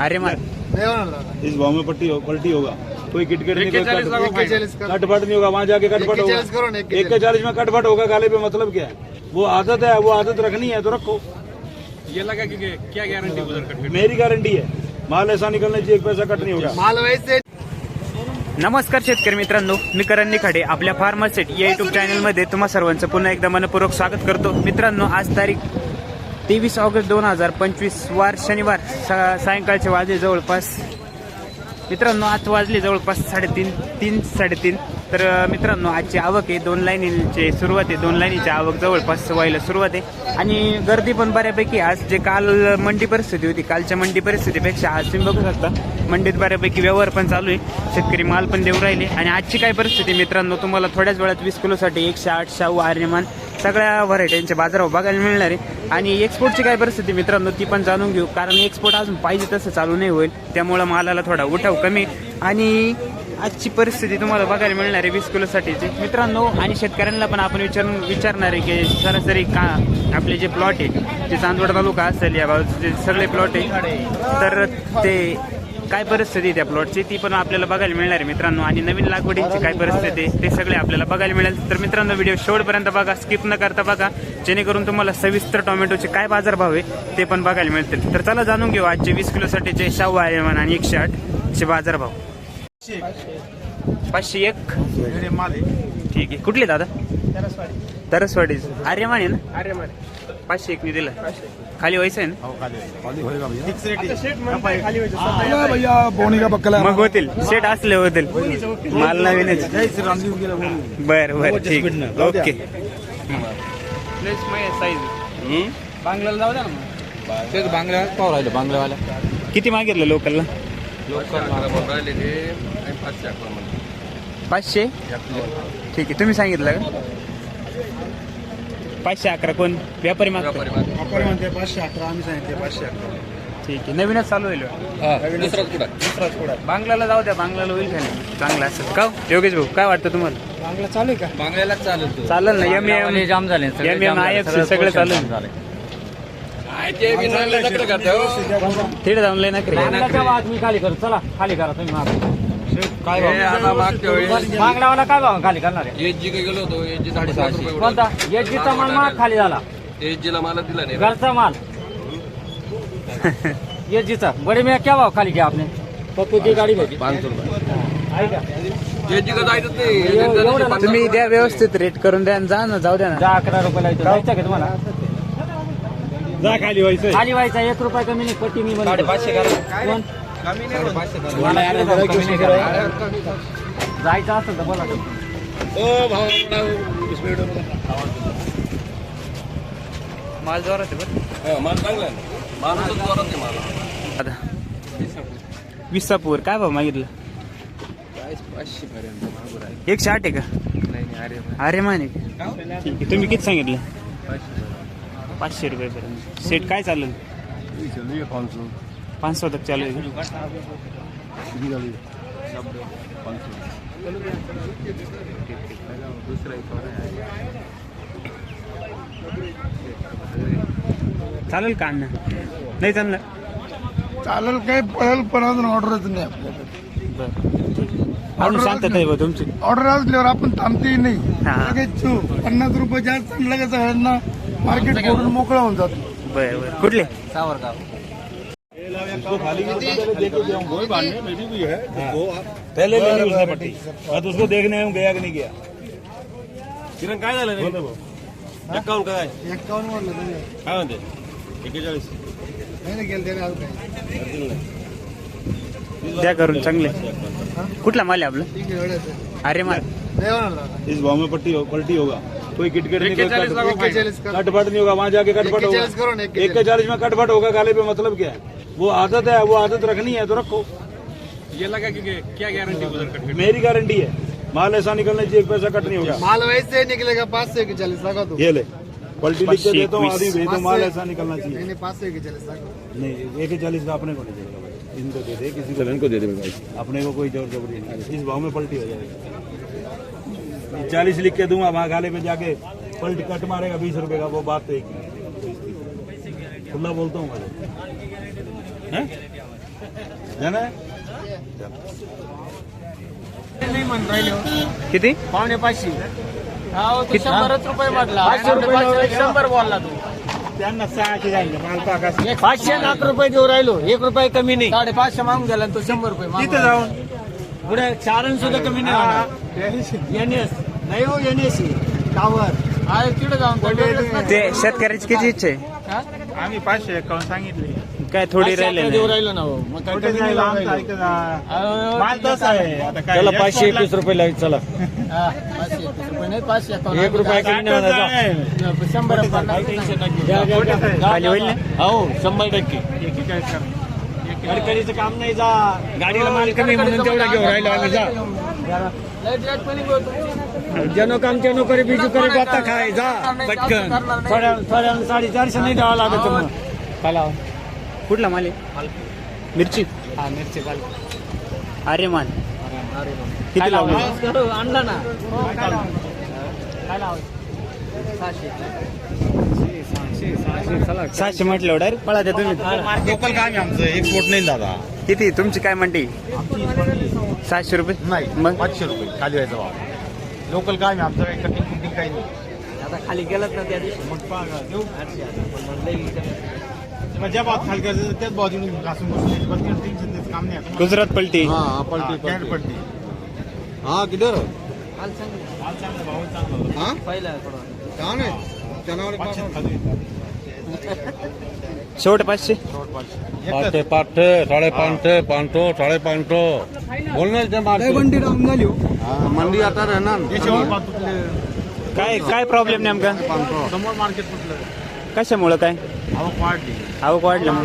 अरे इस भाव में पट्टी हो, पलटी होगा। कोई किटकिट नहीं कोई कट- कटपट नहीं होगा वहाँ जाके कटपट होगा। एक के चालीस। में कटपट होगा गाले पे मतलब क्या है? वो आदत है वो आदत रखनी है तो रखो। ये लगा कि क्या गारंटी उधर कट मेरी गारंटी है। माल ऐसा निकलना चाहिए एक पैसा कट नहीं होगा। माल वैसे नमस्कार शेतकरी मित्रांनो मी करण निखाडे आपल्या फार्मासेट या युट्यूब चॅनलमध्ये तुम्हा सर्वांचं पुन्हा एकदा मनपूर्वक स्वागत करतो. मित्रांनो आज तारीख तेवीस ऑगस्ट दोन हजार पंचवीस वार शनिवार सा- सायंकाळचे वाजले जवळपास. मित्रांनो आज वाजले जवळपास साडेतीन तीन साडेतीन. तर मित्रांनो आजची आवक आहे दोन लाईनीचे सुरुवात आहे. दोन लाईनीची आवक जवळपास व्हायला सुरुवात आहे. आणि गर्दी पण बऱ्यापैकी आज जे काल मंडी परिस्थिती होती कालच्या मंडी परिस्थितीपेक्षा आज तुम्ही बघू शकता मंडीत बऱ्यापैकी व्यवहार पण चालू आहे. शेतकरी माल पण देऊ राहिले. आणि आजची काय परिस्थिती मित्रांनो तुम्हाला थोड्याच वेळात वीस किलोसाठी एकशे आठ शाहू आर्यमान सगळ्या व्हरायटींचे बाजारावर बघायला मिळणार आहे. आणि एक्सपोर्टची काय परिस्थिती मित्रांनो ती पण जाणून घेऊ. कारण एक्सपोर्ट अजून पाहिजे तसं चालू नाही होईल. त्यामुळं मालाला थोडा उठाव कमी आणि आजची परिस्थिती तुम्हाला बघायला मिळणार आहे वीस किलोसाठीची मित्रांनो आणि शेतकऱ्यांना पण आपण विचार विचारणार आहे की सरासरी का आपले जे प्लॉट आहे जे चांदवड तालुका असेल या बाजूचे जे सगळे प्लॉट आहे तर ते काय परिस्थिती आहे त्या प्लॉटची ती पण आपल्याला बघायला मिळणार आहे मित्रांनो. आणि नवीन लागवडीची काय परिस्थिती आहे ते सगळे आपल्याला बघायला मिळेल. तर मित्रांनो व्हिडिओ शेवटपर्यंत बघा स्किप न करता बघा. जेणेकरून तुम्हाला सविस्तर टोमॅटोचे काय बाजारभाव आहे ते पण बघायला मिळतील. तर चला जाणून घेऊ आजचे वीस किलोसाठीचे शाहू आर्यमान आणि एकशे आठ चे बाजारभाव. पाचशे एक? ठीक आहे. कुठले दादा? तरसवाडी आर्यमान आहे ना? अरे पाचशे एक मी दिलं खाली व्हायचं आहे ना? भैया? बोनी का बक्कला मग होतील. सेट असले होतील. माल नवीनच. बर बर ठीक. ओके. साईज बांगलाला जाऊ द्या ना तेच बांगला पाहू राहिलं बांगलावाला किती मागितलं लोकलला? पाचशे ठीक आहे. तुम्ही सांगितलं का? पाचशे अकरा कोण? व्यापारी मागतो आपण म्हणते पाचशे अकरा आम्ही सांगितले पाचशे अकरा. ठीक आहे. नवीनच चालू होईल. दुसराच कुठं? बांगलाला जाऊ द्या बांगलाला होईल खाली चांगलं असं का हो? योगेश भाऊ काय वाटतं तुम्हाला? बांगला चालू आहे का? बांगल्यालाच चालेल तो. चालेल ना एम एम जाम झाले एम एम आय एफ सगळं चालेल ते बी चांगले नकडे करते हो. तिथे जाऊन लय मी खाली करू. चला खाली करा तुम्ही मागं. हे आता मागच्या वेळेस बांगड्यावाला काय भाव खाली करणार आहे? एच जी गेलो होतो एच जी साडेसहाशे. कोणता? माल खाली झाला. एच जीला मला दिला नाही. घरचा माल. बडे मी क्या भाव खाली घ्या आपने? पप्पू की गाडी पाचशे रुपये ऐका. एच जी का जायचंच नाही. एवढं ना. तुम्ही द्या व्यवस्थित रेट करून द्या आणि जा ना जाऊ द्या ना. दहा अकरा रुपयाला इथं जायचं का तुम्हाला? जा खाली व्हायचं खाली व्हायचा एक रुपया कमी नाही पट्टी मी बनवतो. साडेपाचशे करा कोण? रुपया. जायचं असेल तर बोला. ओ भाऊ माल जोरात आहे बरं. माल चांगला जोरात आहे मला. आता. विसापूर. काय भाव मागितलं? पाचशे पर्यंत एकशे आठ आहे का? नाही अरे अरे माने ठीक आहे. तुम्ही किती सांगितलं? पाचशे रुपयेपर्यंत. सेट काय चालेल? पाच सौ तक चालू? चालेल का अण्णा? नाही चाललं चालेल काय पळेल पण अजून ऑर्डरच नाही आपल्याकडे. बरं. अजून शांतता आहे बा तुमची. ऑर्डर असल्यावर आपण थांबते नाही. हा. लगेच. पन्नास रुपये जास्त लगेच सगळ्यांना मार्केट करून मोकळा होऊन जातो. बरं बरं. कुठले? खाली पहले देखे गया कोई बांधने मेरी भी है पहले ले ली उसने पट्टी। मैं तो उसको देखने गया कि नहीं गया। किरण काय झालं रे बोल काय एक्कावन्न वाढलं काय म्हणते एकेचाळीस नाही गेलं त्याने आज काय द्या करून चांगले? कुठला माल आहे आपलं? अरे माल. इस भाव में पट्टी हो, पलटी होगा। कोई किटकिट नहीं. कटपट नहीं होगा वहाँ जाके कटपट होगा। एक चालीस। में कटपट होगा गाले पे मतलब क्या है? वो आदत है वो आदत रखनी है तो रखो। ये लगा कि क्या गारंटी उधर कट मेरी गारंटी है। माल ऐसा निकलना चाहिए एक पैसा कट नहीं होगा। माल वैसे निकलेगा पाच से चालीस लगा दो ये ले पलटी लिख के देता हूँ आधी भेज दो माल ऐसा निकलना चाहिए। नहीं पाच से चालीस लगा नहीं एक चालीस का अपने को नहीं देगा इनको दे दे किसी को इनको दे दे अपने को कोई ज़ोर जबरी नहीं इस भाव में पलटी हो जाएगी। चालीस लिख के दूँगा वहाँ गाले पे जाके पलटी कट मारेगा बीस रुपए का वो बात तो एक खुला बोलता हूँ मैं किती? पावणे पाचशे? शंभरच रुपये म्हटला. शंभर बोलला तू. पाचशे लाख रुपये देऊ राहिलो. एक रुपये कमी नाही. साडेपाचशे मागून गेला तो शंभर रुपये तिथे जाऊन. पुढे चारण सुद्धा कमी नाही. NS. नाही हो एनएस टावर तिकडे जाऊन. ते शेतकऱ्याची किती इच्छा आहे? आम्ही पाचशे एकावन्न सांगितले. काय थोडी पाचशे राहिले देऊ राहिलो ना. मग काय कमी नाही देऊ राहिलो. अहो, माल तसा आहे. आता काय चला एक पाचशे एकवीस रुपये लागेल चला. हा, पाचशे एकवीस रुपये नाही पाचशे एकावन्न. एक रुपया कमी नाही होणार जा. शंभर पन्नास खाली होईल ना? हो शंभर टक्के. काम नाही जा. गाडीला माल कमी म्हणून तेवढा घेऊन राहिलो आम्ही जा. जनो काम जनो करे बिजू करे गोता खाय जा. पटकन. थोड्या थोड्या साडेचारशे नाही द्यावं लागत चला कुठला माल आहे? मिरची? हा मिरची पाल अरे मान किती लावली? आणला ना. काय? सहाशे. सहाशे, सहाशे, चला. सहाशे म्हटलं डायरेक्ट पळा द्या तुम्ही. लोकल काम आहे आमचं? एक्सपोर्ट नाही दादा. किती? तुमची काय म्हणते सहाशे रुपये? नाही मग? पाचशे रुपये. खाली व्हायचं भाव. लोकल काम आहे आमचं? काही कटिंग कुटिंग काही नाही. आता खाली गेलात ना त्या दिवशी. मग पाहा, देऊ. ज्या भावात खाली करायचं त्याच भावात घासून बसले पण काही टेन्शन त्याचं काम नाही आता. गुजरात पलटी. हा, कॅरेट पडली हा किधर? माल चांगला. भाव चांगला होता. हा? जनावर पाचशे खाली शेवट पाचशे? पाचशे. पाचशे साडेपाचशे पाचशे साडेपाचशे बोल ना ते मार्केट. हा, मंडी आता राहणार. याच्यावर काय काय प्रॉब्लेम नेमका? समोर मार्केट कुठलं? कशामुळं काय? आवक वाढली. आवक वाढलं. मग.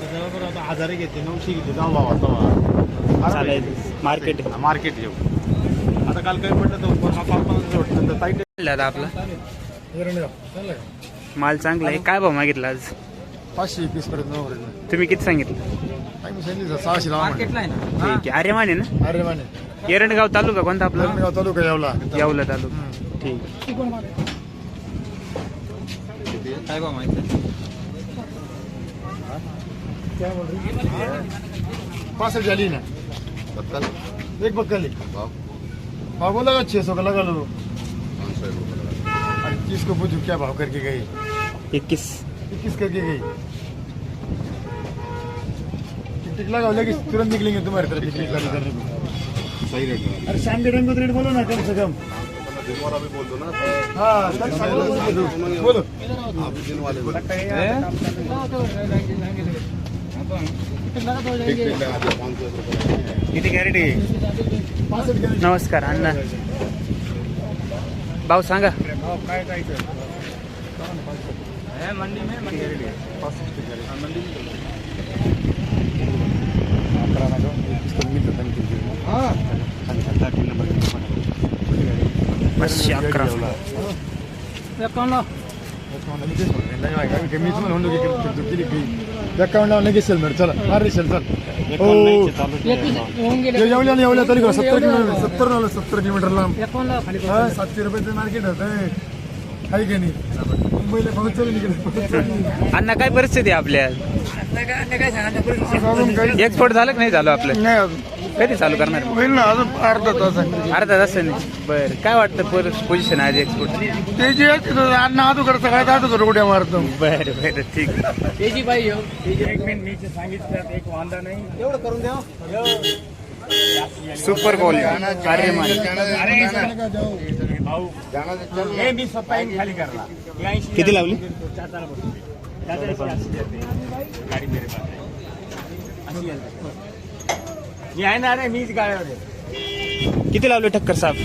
त्याच्याबरोबर आता हजारे घेते नऊशे घेते जाऊ भावा तवा. चालेल. मार्केट. मार्केट येऊ. आता काल काही पडलं तर पण पाच पन्नास वाटतं तर ताईट दादा आपला. माल चांगला आहे. काय भाव मागितला आज? पाचशे एकवीस पर्यंत तुम्ही किती सांगितलं? सहाशे लावा ठीक आहे. अरे माने ना? अरे माने एरंडगाव तालुका कोणता आपला? गाव तालुका यावला. यावला तालुका. ठीक. काय बा माहिती पासठ झाली ना? एक बक्कल भाव को लगा छह सौ का लगा लो। और को पूछो क्या भाव करके गई इक्कीस। इक्कीस करके गई टिक तुरंत निकलेंगे तुम्हारी तरफ़। टिक टिक लगा सही रेट अरे शाम के टाइम को रेट बोलो ना कम से कम। हाँ कल शाम को बोलो किती कॅरेटी नमस्कार अण्णा भाऊ सांगा पाचशे अकरा अकाउंट लगेच सेल चला मारे सेल चल हो येवल्या येवल्या तरी सत्तर किलोमीटर सत्तर झालं सत्तर किलोमीटर लांब सातशे रुपयाचं मार्केट होत आहे की नाही मुंबईला पोहोचलं निघेल अण्णा काय परिस्थिती आहे आपल्या एक्सपोर्ट झालं की नाही झालं आपलं? नाही कधी चालू करणार? होईल ना अजून अर्धा तास. अर्धा तास बरं. काय वाटतं पोझिशन आहे एक्सपोर्ट ते जे आहे तिथं अगोदर सगळ्यात अगोदर उड्या मारतो. बरं बरं ठीक तेजी पाहिजे हो. सुपर बॉल अरे मान किती लावली? मी आहे ना रे मीच गाड्यावर किती लावले टक्कर साहेब?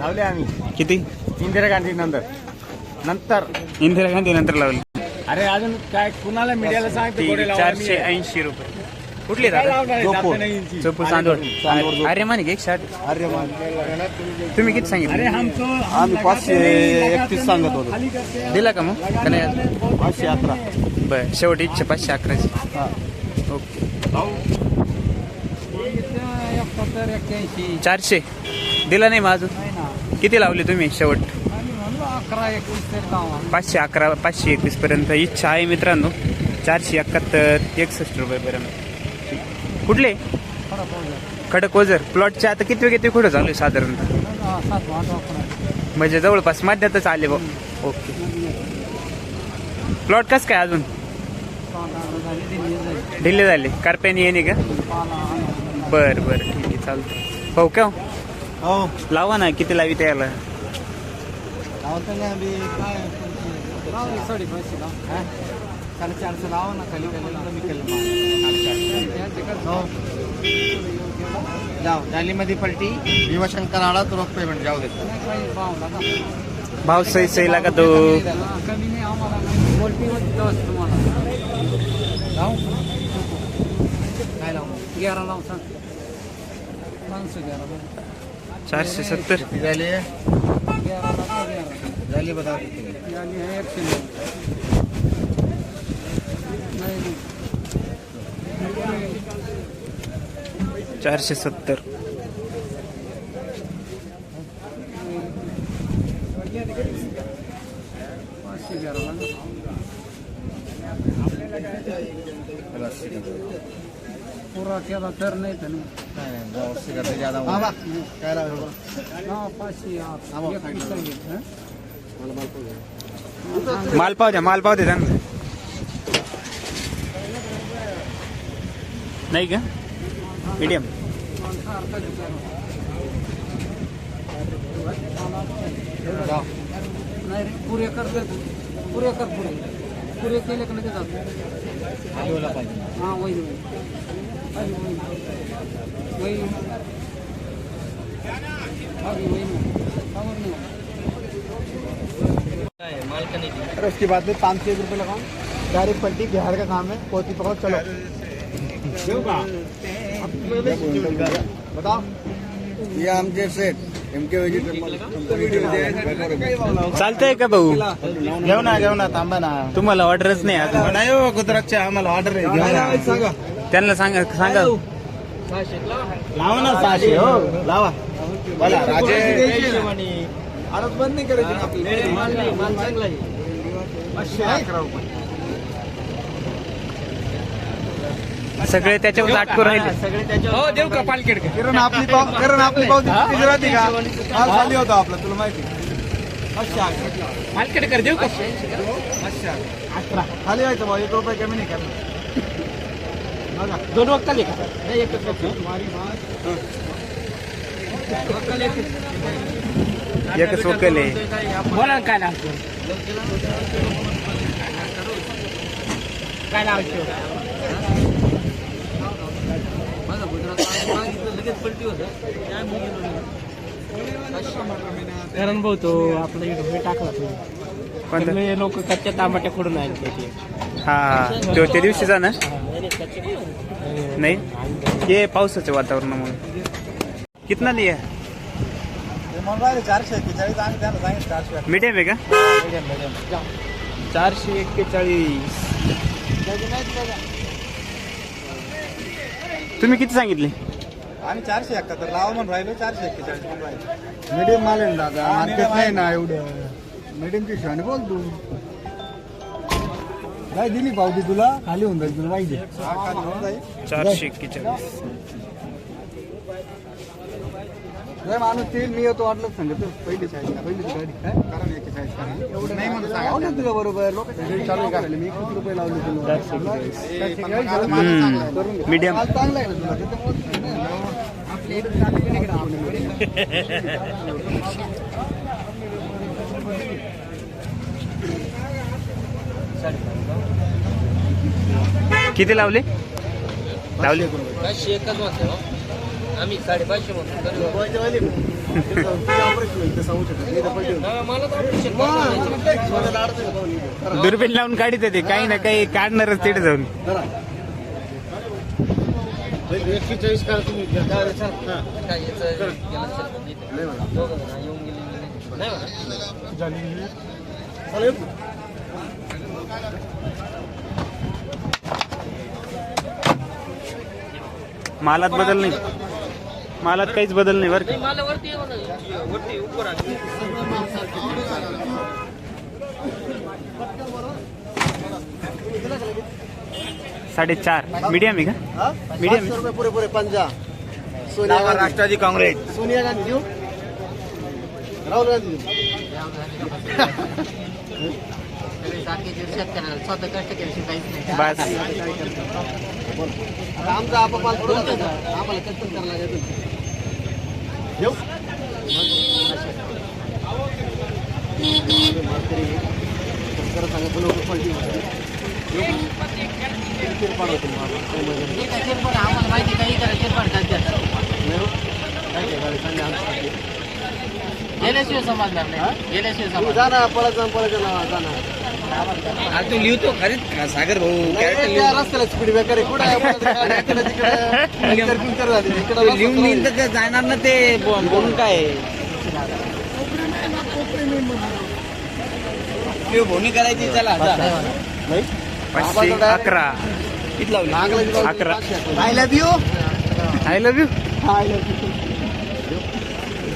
लावले आम्ही. किती? इंदिरा गांधी नंतर. नंतर. इंदिरा गांधी नंतर लावली. अरे अजून काय कुणाला मीडियाला सांगतो. चारशे ऐंशी रुपये. कुठले काय दादा लावणार आहे? जातं नाही इंची. चोपू चांदोड अरे मानिक एक शार्ट तुम्ही किती सांगितलं? अरे हम आम्ही पाचशे एकतीस सांगत होतो. दिला का मग? का नाही अजून? पाचशे अकरा. बरं शेवटी इच्छा पाचशे अकराची. ओके. एक्क्याऐंशी. चारशे. दिला नाही मग अजून? किती लावले तुम्ही शेवट? अकरा पाचशे अकरा पाचशे एकवीस पर्यंत इच्छा आहे मित्रांनो. चारशे एकाहत्तर एकसष्ट रुपयेपर्यंत कुठले? थोडा पाऊस खडक ओझर प्लॉटचे आता किती किती कुठं चालू आहे साधारणतः सात आठ वापरा म्हणजे जवळपास मध्यातच आले बघ. ओके. प्लॉट कस काय अजून? झाली ढिल्ले झाले. कारप्यानी येणे का? पाला बर बर ठीक आहे चालतं भाऊ का हो? लावा ना किती लावी त्याला साडे पैसे लाव. साडेचारशे लावा ना खाली कमी जाऊ पलटी. भीमाशंकर आला तो रोख पेमेंट जाऊ देतो भाव सही सही लागा तो. कमी नाही आम्हाला क्वालिटी होती तुम्हाला. लावू काय लावू ग्यारा लावू सांग माणसं ग्यारा चारशे सत्तर झाली ग्यारा लावा ग्यारा झाली बघा यानी है एकशे नऊ. नाही नाही चारशे सत्तर पाचशे ग्यारा लावा पुरा केला तर नाही तर नाही. ज्यादा हा पाचशे आठ. एकवीस सांगितलं, हं? माल पाव द्या माल पाव द्या चांगलं नाही का? मीडियम. नाही रे पुरे कर दे तू. पुरे कर पुरे. पुरे केले का लगेच जातो हां वही वही अरे नाही उसकी बात में पाँच सौ रुपये लगाओ डायरेक्ट पलटी बिहार का काम है पोती पकड़ो चलो। बताओ। ये एम के चालतंय का भाऊ? घेऊ ना घेऊ ना थांबा ना. तुम्हाला ऑर्डरच नाही अजून नाही हो गुजरातचे आम्हाला ऑर्डर आहे. त्यांना सांगा सांगा. लावा ना सहाशे. हो लावा. बोला राजे. बंद नाही करायची ना आपली. माल नाही माल चांगला आहे. पाचशे अकरा रुपये. सगळे त्याच्यावर आटकून राहिले. सगळे त्याच्यावर किरण आपली पाव किरण आपली पाव गुजराती का? माल खाली होता आपला तुला माहिती मालकडे कर देऊ का? अकरा. खाली व्हायचं भाऊ एक रुपये कमी नाही करणार. दोन वक्त आले का नाही एकच वक्त. एकच वकल आहे. बोला काय लागतो काय लागतो माझा लगेच पलटी होतं. कारण भाऊ तो आपला इकडे हे टाकला तुम्ही लोक कच्च्या तांबाट्या फोडून आहेत त्याचे हा तो त्या दिवशीचा ना. नाही? हे पावसाच्या वातावरणामुळे कितना लिया? म्हणून चारशे एक्केचाळीस आम्ही त्यांना सांगितलं चारशे मीडियम आहे का? मीडियम मीडियम चारशे एक्केचाळीस. तुम्ही किती सांगितले? आम्ही चारशे एकाहत्तर. लावा म्हणून राहिलो चारशे एक्केचाळीस म्हणून राहिलो. मीडियम माल आहे ना दादा मार्केट नाही ना एवढं. मीडियमची शाणी बोल तू काय दिली पावती तुला. खाली होऊन जाईल तुला. माहिती चारशे एक्केचाळीस नाही माणूस ते मी येतो वाटलं सांगत पहिली पहिली गाडी काय कारण एक्केचाळीस एवढं नाही म्हणून सांगा तुला बरोबर? लोक चालू मी किती रुपये लावले तुला. मीडियम चांगला आहे ना तुला? त्याच्यामुळे किती लावले? लावले. पाचशे एकच हो. आम्ही साडेपाचशे म्हणतो. दुर्बीण लावून काढित ते काही ना काही काढणारच तिथे जाऊन. एक्केचाळीस करा तुम्ही येऊन गेले नाही म्हणा. मालात बदल नाही. मालात काहीच बदल नाही बरं का. साडेचार. मीडियम आहे का? मीडियम रुपये पुरे पुरे पंजा. सोनिया गांधी. राष्ट्रवादी काँग्रेस. सोनिया गांधी राहुल गांधी शेतकऱ्याला स्वतः कष्ट केल्याशिवाय काहीच नाही बस. आता आमचा अपमान थोडं होतं. आम्हाला कष्ट करायला लागेल देऊ खरं सांगायचं लोक पलटी आम्हाला माहिती काही करायचे गेल्याशिवाय समजणार नाही गेल्याशिवाय समजणार जा ना पळत जा पळत जा जा ना तू लिहितो खरीच सागर भाऊ नाही, त्या रस्त्याला स्पीड ब्रेकर आहे कुठं आहे पळत इकडं तिकडं पंक्चर पिंक्चर झाली. इकडं रस्ता लिहून लिहिलं तर जाणार ना ते. बोलून काय? भोनी करायची चला पाचशे अकरा. अकरा. पाचशे अकरा. I love you. I love you I love you.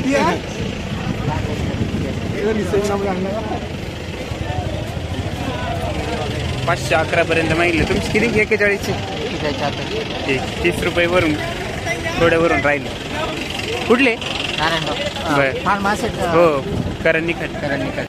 ती आहे? इकडं निसर्ग नाव लागलं. पाचशे अकरा पर्यंत मागितले. तुमची किती एक्केचाळीसचे ठीक तीस रुपये वरून थोड्या वरून राहिले. कुठले? बर. फार मासे हो करण निकट